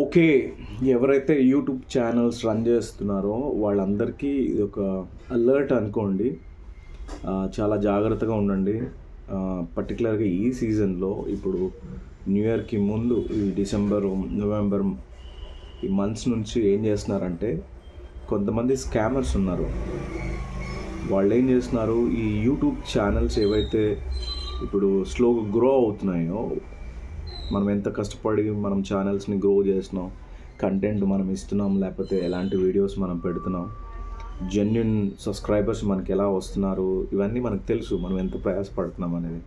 Okay ఎవరైతే YouTube channels run చేస్తున్నారో వాళ్ళందరికీ ఇది ఒక అలర్ట్ అనుకోండి. చాలా జాగ్రత్తగా ఉండండి. పర్టికులర్గా ఈ సీజన్లో ఇప్పుడు న్యూ ఇయర్కి ముందు ఈ డిసెంబర్ నవంబర్ ఈ మంత్స్ నుంచి ఏం చేస్తున్నారంటే కొంతమంది స్కామర్స్ ఉన్నారు. వాళ్ళు ఏం చేస్తున్నారు? ఈ యూట్యూబ్ ఛానల్స్ ఏవైతే ఇప్పుడు స్లోగా గ్రో అవుతున్నాయో మనం ఎంత కష్టపడి మనం ఛానల్స్ని గ్రో చేస్తున్నాం కంటెంట్ మనం ఇస్తున్నాం లేకపోతే ఎలాంటి వీడియోస్ మనం పెడుతున్నాం జెన్యున్ సబ్స్క్రైబర్స్ మనకి ఎలా వస్తున్నారు ఇవన్నీ మనకు తెలుసు మనం ఎంత ప్రయాసపడుతున్నాం అనేది.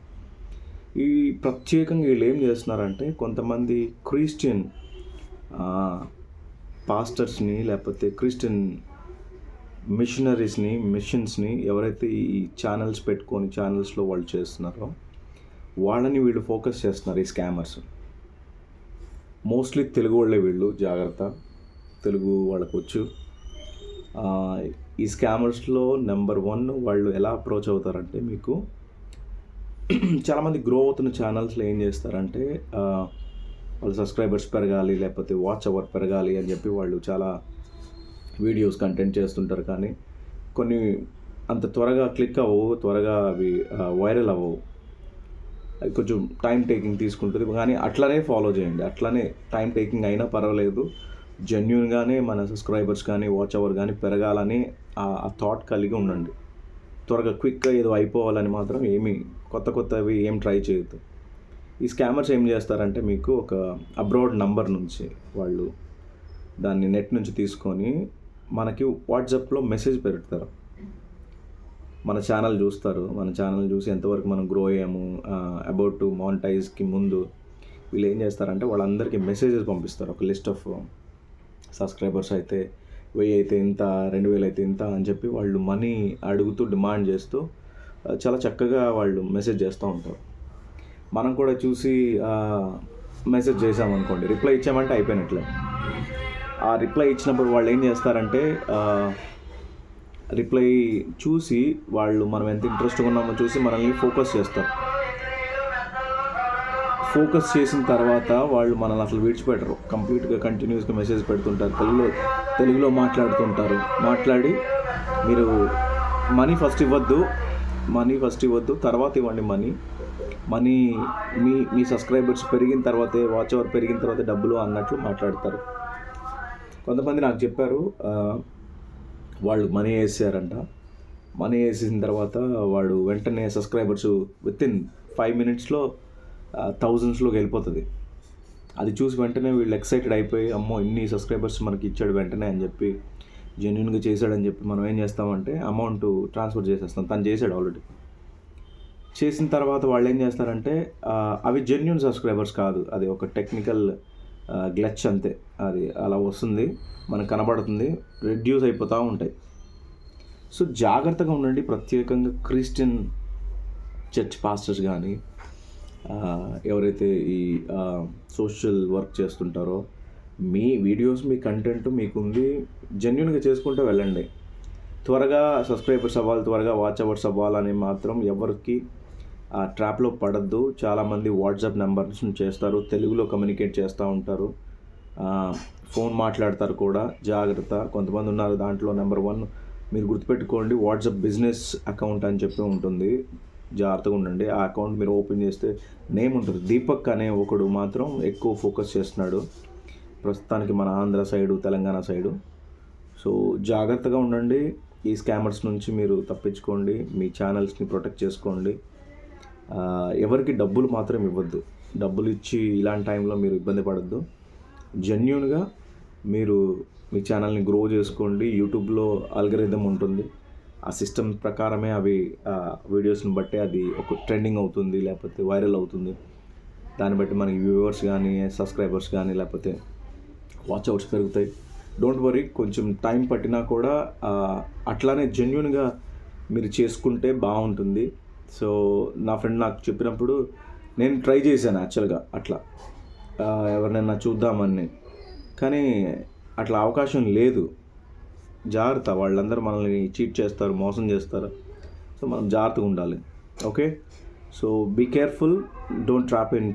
ఈ ప్రత్యేకంగా వీళ్ళు ఏం చేస్తున్నారంటే కొంతమంది క్రిస్టియన్ పాస్టర్స్ని లేకపోతే క్రిస్టియన్ మిషనరీస్ని మిషన్స్ని ఎవరైతే ఈ ఛానల్స్ పెట్టుకొని ఛానల్స్లో వాళ్ళు చేస్తున్నారో వాళ్ళని వీళ్ళు ఫోకస్ చేస్తున్నారు ఈ స్కామర్స్. మోస్ట్లీ తెలుగు వాళ్ళే వీళ్ళు జాగ్రత్త. తెలుగు వాళ్ళకు వచ్చు. ఈ స్కామర్స్లో నెంబర్ వన్ వాళ్ళు ఎలా అప్రోచ్ అవుతారంటే మీకు చాలామంది గ్రో అవుతున్న ఛానల్స్లో ఏం చేస్తారంటే వాళ్ళ సబ్స్క్రైబర్స్ పెరగాలి లేకపోతే వాచ్ అవర్ పెరగాలి అని చెప్పి వాళ్ళు చాలా వీడియోస్ కంటెంట్ చేస్తుంటారు. కానీ కొన్ని అంత త్వరగా క్లిక్ అవ్వవు త్వరగా అవి వైరల్ అవ్వవు. కొంచెం టైం టేకింగ్ తీసుకుంటుంది. కానీ అట్లనే ఫాలో చేయండి. అట్లనే టైం టేకింగ్ అయినా పర్వాలేదు. జెన్యున్గానే మన సబ్స్క్రైబర్స్ కానీ వాచ్ అవర్ కానీ పెరగాలని ఆ థాట్ కలిగి ఉండండి. త్వరగా క్విక్గా ఏదో అయిపోవాలని మాత్రం ఏమీ కొత్త కొత్తవి ఏం ట్రై చేయొద్దు. ఈ స్కామర్స్ ఏం చేస్తారంటే మీకు ఒక అబ్రాడ్ నంబర్ నుంచి వాళ్ళు దాన్ని నెట్ నుంచి తీసుకొని మనకి వాట్సాప్లో మెసేజ్ పెడతారు. మన ఛానల్ చూస్తారు. మన ఛానల్ చూసి ఎంతవరకు మనం గ్రో అయ్యాము అబౌట్ టు మానిటైజ్కి ముందు వీళ్ళు ఏం చేస్తారంటే వాళ్ళందరికీ మెసేజెస్ పంపిస్తారు. ఒక లిస్ట్ ఆఫ్ సబ్స్క్రైబర్స్ అయితే వెయ్యి అయితే ఇంత రెండు వేలు అయితే ఇంత అని చెప్పి వాళ్ళు మనీ అడుగుతూ డిమాండ్ చేస్తూ చాలా చక్కగా వాళ్ళు మెసేజ్ చేస్తూ ఉంటారు. మనం కూడా చూసి మెసేజ్ చేసామనుకోండి రిప్లై ఇచ్చామంటే అయిపోయినట్లే. ఆ రిప్లై ఇచ్చినప్పుడు వాళ్ళు ఏం చేస్తారంటే రిప్లై చూసి వాళ్ళు మనం ఎంత ఇంట్రెస్ట్గా ఉన్నామో చూసి మనల్ని ఫోకస్ చేస్తారు. ఫోకస్ చేసిన తర్వాత వాళ్ళు మనల్ని అసలు విడిచిపెట్టరు. కంప్లీట్గా కంటిన్యూస్గా మెసేజ్ పెడుతుంటారు. తెలుగులో తెలుగులో మాట్లాడుతుంటారు. మాట్లాడి మీరు మనీ ఫస్ట్ ఇవ్వద్దు మనీ ఫస్ట్ ఇవ్వద్దు తర్వాత ఇవ్వండి మనీ మనీ మీ మీ సబ్స్క్రైబర్స్ పెరిగిన తర్వాతే వాచ్ అవర్ పెరిగిన తర్వాత డబ్బులు అన్నట్లు మాట్లాడతారు. కొంతమంది నాకు చెప్పారు వాళ్ళు మనీ వేసారంట. మనీ వేసిన తర్వాత వాడు వెంటనే సబ్స్క్రైబర్స్ విత్ ఇన్ ఫైవ్ మినిట్స్లో థౌజండ్స్లోకి వెళ్ళిపోతుంది. అది చూసి వెంటనే వీళ్ళు ఎక్సైటెడ్ అయిపోయి అమ్మో ఇన్ని సబ్స్క్రైబర్స్ మనకి ఇచ్చాడు వెంటనే అని చెప్పి జెన్యున్గా చేశాడని చెప్పి మనం ఏం చేస్తామంటే అమౌంట్ ట్రాన్స్ఫర్ చేసేస్తాం. తను చేశాడు ఆల్రెడీ చేసిన తర్వాత వాళ్ళు ఏం చేస్తారంటే అవి జెన్యున్ సబ్స్క్రైబర్స్ కాదు. అది ఒక టెక్నికల్ గ్లచ్ అంతే. అది అలా వస్తుంది మనకు కనబడుతుంది రెడ్యూస్ అయిపోతూ ఉంటాయి. సో జాగ్రత్తగా ఉండండి. ప్రత్యేకంగా క్రిస్టియన్ చర్చ్ పాస్టర్స్ కానీ ఎవరైతే ఈ సోషల్ వర్క్ చేస్తుంటారో మీ వీడియోస్ మీ కంటెంట్ మీకుంది జెన్యున్గా చేసుకుంటూ వెళ్ళండి. త్వరగా సబ్స్క్రైబర్స్ అవ్వాలి త్వరగా వాచ్ అవర్స్ అవ్వాలని మాత్రం ఎవరికి ఆ ట్రాప్లో పడద్దు. చాలామంది వాట్సాప్ నెంబర్స్ చేస్తారు. తెలుగులో కమ్యూనికేట్ చేస్తూ ఉంటారు. ఫోన్ మాట్లాడతారు కూడా. జాగ్రత్త. కొంతమంది ఉన్నారు దాంట్లో. నెంబర్ వన్ మీరు గుర్తుపెట్టుకోండి వాట్సాప్ బిజినెస్ అకౌంట్ అని చెప్పి ఉంటుంది. జాగ్రత్తగా ఉండండి. ఆ అకౌంట్ మీరు ఓపెన్ చేస్తే నేమ్ ఉంటుంది. దీపక్ అనే ఒకడు మాత్రం ఎక్కువ ఫోకస్ చేస్తున్నాడు. ప్రస్తుతానికి మన Andhra side Telangana side. So జాగ్రత్తగా ఉండండి. ఈ స్కామర్స్ నుంచి మీరు తప్పించుకోండి. మీ ఛానల్స్ని ప్రొటెక్ట్ చేసుకోండి. ఎవరికి డబ్బులు మాత్రం ఇవ్వద్దు. డబ్బులు ఇచ్చి ఇలాంటి టైంలో మీరు ఇబ్బంది పడద్దు. జెన్యున్గా మీరు మీ ఛానల్ని గ్రో చేసుకోండి. యూట్యూబ్లో అల్గరిథం ఉంటుంది. ఆ సిస్టమ్ ప్రకారమే అవి వీడియోస్ని బట్టి అది ఒక ట్రెండింగ్ అవుతుంది లేకపోతే వైరల్ అవుతుంది. దాన్ని బట్టి మనకి వ్యూవర్స్ కానీ సబ్స్క్రైబర్స్ కానీ లేకపోతే వాచ్ అవుట్స్ పెరుగుతాయి. డోంట్ వరీ కొంచెం టైం పట్టినా కూడా అట్లానే జెన్యున్గా మీరు చేసుకుంటే బాగుంటుంది. సో నా ఫ్రెండ్ నాకు చెప్పినప్పుడు నేను ట్రై చేశాను యాక్చువల్గా అట్లా. ఎవరినైనా చూద్దామని. కానీ అట్లా అవకాశం లేదు. జాగ్రత్త వాళ్ళందరూ మనల్ని చీట్ చేస్తారు మోసం చేస్తారు. సో మనం జాగ్రత్తగా ఉండాలి. Okay? So be careful don't trap in